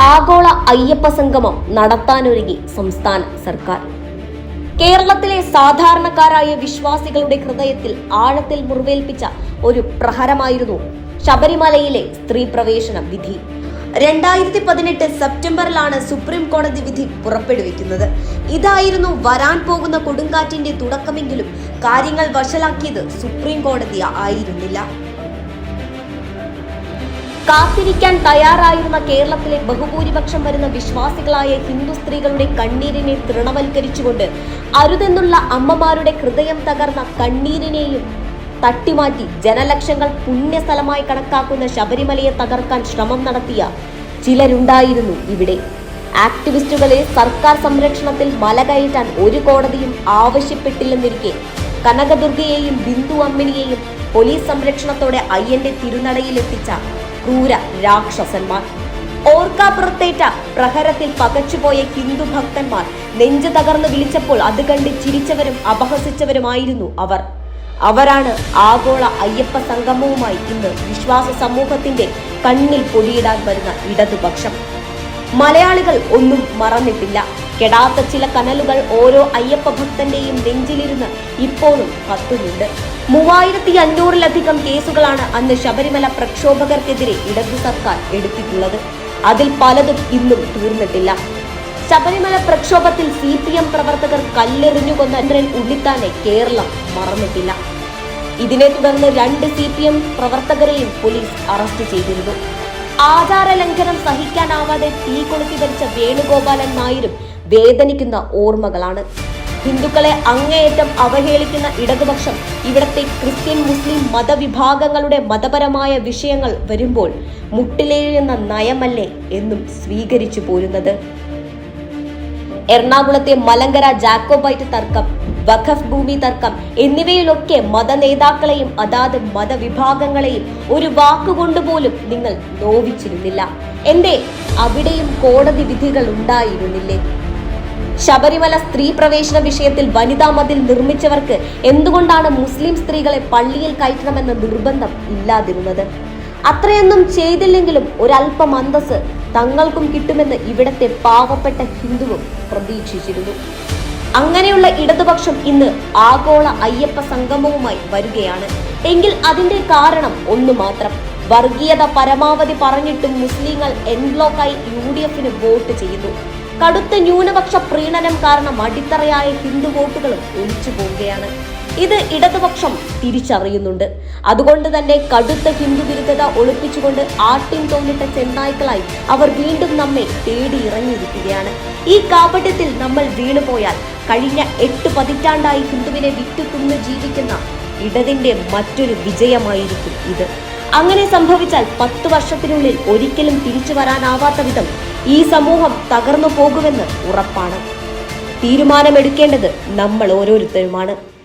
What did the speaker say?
ആഗോള അയ്യപ്പ സംഗമം നടത്താനൊരുങ്ങി സംസ്ഥാന സർക്കാർ. കേരളത്തിലെ സാധാരണക്കാരായ വിശ്വാസികളുടെ ഹൃദയത്തിൽ ആഴത്തിൽ മുറിവേൽപ്പിച്ച ഒരു പ്രഹരമായിരുന്നു ശബരിമലയിലെ സ്ത്രീ പ്രവേശന വിധി. രണ്ടായിരത്തി പതിനെട്ട് സെപ്റ്റംബറിലാണ് സുപ്രീം കോടതി വിധി പുറപ്പെടുവിക്കുന്നത്. ഇതായിരുന്നു വരാൻ പോകുന്ന കൊടുങ്കാറ്റിന്റെ തുടക്കമെങ്കിലും കാര്യങ്ങൾ വഷളാക്കിയത് സുപ്രീം കോടതി ആയിരുന്നില്ല കാത്തിരിക്കാൻ തയ്യാറായിരുന്ന കേരളത്തിലെ ബഹുഭൂരിപക്ഷം വരുന്ന വിശ്വാസികളായ ഹിന്ദു സ്ത്രീകളുടെ കണ്ണീരിനെ തൃണവൽക്കരിച്ചുകൊണ്ട് അരുതെന്നുള്ള അമ്മമാരുടെ ഹൃദയം തകർന്ന കണ്ണീരിനെയും തട്ടിമാറ്റി ജനലക്ഷങ്ങൾ പുണ്യസ്ഥലമായി കണക്കാക്കുന്ന ശബരിമലയെ തകർക്കാൻ ശ്രമം നടത്തിയ ചിലരുണ്ടായിരുന്നു ഇവിടെ. ആക്ടിവിസ്റ്റുകളെ സർക്കാർ സംരക്ഷണത്തിൽ മല കയറ്റാൻ ഒരു കോടതിയും ആവശ്യപ്പെട്ടില്ലെന്നിരിക്കെ കനകദുർഗയെയും ബിന്ദു അമ്മിണിയെയും പോലീസ് സംരക്ഷണത്തോടെ അയ്യന്റെ തിരുനടയിലെത്തിച്ച ക്രൂര രാക്ഷസന്മാർ. ഓർക്കാപ്പുറത്തേറ്റ പ്രഹരത്തിൽ പകച്ചുപോയ ഹിന്ദു ഭക്തന്മാർ നെഞ്ചു തകർന്ന് വിളിച്ചപ്പോൾ അത് കണ്ട് ചിരിച്ചവരും അപഹസിച്ചവരുമായിരുന്നു അവർ. അവരാണ് ആഗോള അയ്യപ്പ സംഗമവുമായി ഇന്ന് വിശ്വാസ സമൂഹത്തിന്റെ കണ്ണിൽ പൊടിയിടാൻ വരുന്ന ഇടതുപക്ഷം. മലയാളികൾ ഒന്നും മറന്നിട്ടില്ല. കെടാത്ത ചില കനലുകൾ ഓരോ അയ്യപ്പ ഭക്തന്റെയും നെഞ്ചിലിരുന്ന് ഇപ്പോഴും കത്തുന്നുണ്ട്. മൂവായിരത്തി അഞ്ഞൂറിലധികം കേസുകളാണ് അന്ന് ശബരിമല പ്രക്ഷോഭകർക്കെതിരെ ഇടതു സർക്കാർ എടുത്തിട്ടുള്ളത്. അതിൽ പലതും ഇന്നും തീർന്നിട്ടില്ല. ശബരിമല പ്രക്ഷോഭത്തിൽ സി പി എം പ്രവർത്തകർ കല്ലെറിഞ്ഞു ഉള്ളിത്താനെ കേരളം മറന്നിട്ടില്ല. ഇതിനെ തുടർന്ന് രണ്ട് സി പി എം പ്രവർത്തകരെയും പോലീസ് അറസ്റ്റ് ചെയ്തിരുന്നു. ആചാര ലംഘനം സഹിക്കാനാവാതെ തീ കൊളുത്തി വരിച്ച വേണുഗോപാലൻ നായരും വേദനിക്കുന്ന ഓർമ്മകളാണ്. ഹിന്ദുക്കളെ അങ്ങേയറ്റം അവഹേളിക്കുന്ന ഇടതുപക്ഷം ഇവിടത്തെ ക്രിസ്ത്യൻ മുസ്ലിം മതവിഭാഗങ്ങളുടെ മതപരമായ വിഷയങ്ങൾ വരുമ്പോൾ മുട്ടിലേഴുന്ന നയമല്ലേ എന്നും സ്വീകരിച്ചു പോരുന്നത്. എറണാകുളത്തെ മലങ്കര ജാക്കോബൈറ്റ് തർക്കം വഖഫ് ഭൂമി തർക്കം എന്നിവയിലൊക്കെ മതനേതാക്കളെയും അതാത് മതവിഭാഗങ്ങളെയും ഒരു വാക്കുകൊണ്ടുപോലും നിങ്ങൾ നോവിച്ചിരുന്നില്ല. എന്തേ? അവിടെയും കോടതി വിധികൾ ഉണ്ടായിരുന്നില്ലേ? ശബരിമല സ്ത്രീ പ്രവേശന വിഷയത്തിൽ വനിതാ മതിൽ നിർമ്മിച്ചവർക്ക് എന്തുകൊണ്ടാണ് മുസ്ലിം സ്ത്രീകളെ പള്ളിയിൽ കയറ്റണമെന്ന നിർബന്ധം ഇല്ലാതിരുന്നത്? അത്രയൊന്നും ചെയ്തില്ലെങ്കിലും ഒരല്പം അന്തസ് തങ്ങൾക്കും കിട്ടുമെന്ന് ഇവിടത്തെ പാവപ്പെട്ട ഹിന്ദുവും പ്രതീക്ഷിച്ചിരുന്നു. അങ്ങനെയുള്ള ഇടതുപക്ഷം ഇന്ന് ആഗോള അയ്യപ്പ സംഗമവുമായി വരികയാണ്. എങ്കിൽ അതിന്റെ കാരണം ഒന്നു മാത്രം. വർഗീയത പരമാവധി പറഞ്ഞിട്ടും മുസ്ലിങ്ങൾ എൻബ്ലോക്കായി യു ഡി എഫിന് വോട്ട് ചെയ്തു കടുത്ത ന്യൂനപക്ഷ പ്രീണനം കാരണം അടിത്തറയായ ഹിന്ദു വോട്ടുകളും ഒലിച്ചു പോവുകയാണ്. ഇത് ഇടതുപക്ഷം തിരിച്ചറിയുന്നുണ്ട്. അതുകൊണ്ട് തന്നെ കടുത്ത ഹിന്ദു വിരുദ്ധത ഒളിപ്പിച്ചുകൊണ്ട് ആട്ടിൻ തോന്നിട്ട ചെന്നായ്ക്കളായി അവർ വീണ്ടും നമ്മെ തേടി ഇറങ്ങിയിരിക്കുകയാണ്. ഈ കാപട്യത്തിൽ നമ്മൾ വീണുപോയാൽ കഴിഞ്ഞ എട്ട് പതിറ്റാണ്ടായി ഹിന്ദുവിനെ വിറ്റുതുന്ന് ജീവിക്കുന്ന ഇടതിന്റെ മറ്റൊരു വിജയമായിരിക്കും ഇത്. അങ്ങനെ സംഭവിച്ചാൽ പത്ത് വർഷത്തിനുള്ളിൽ ഒരിക്കലും തിരിച്ചു വരാനാവാത്ത വിധം ഈ സമൂഹം തകർന്നു പോകുമെന്ന് ഉറപ്പാണ്. തീരുമാനമെടുക്കേണ്ടത് നമ്മൾ ഓരോരുത്തരുമാണ്.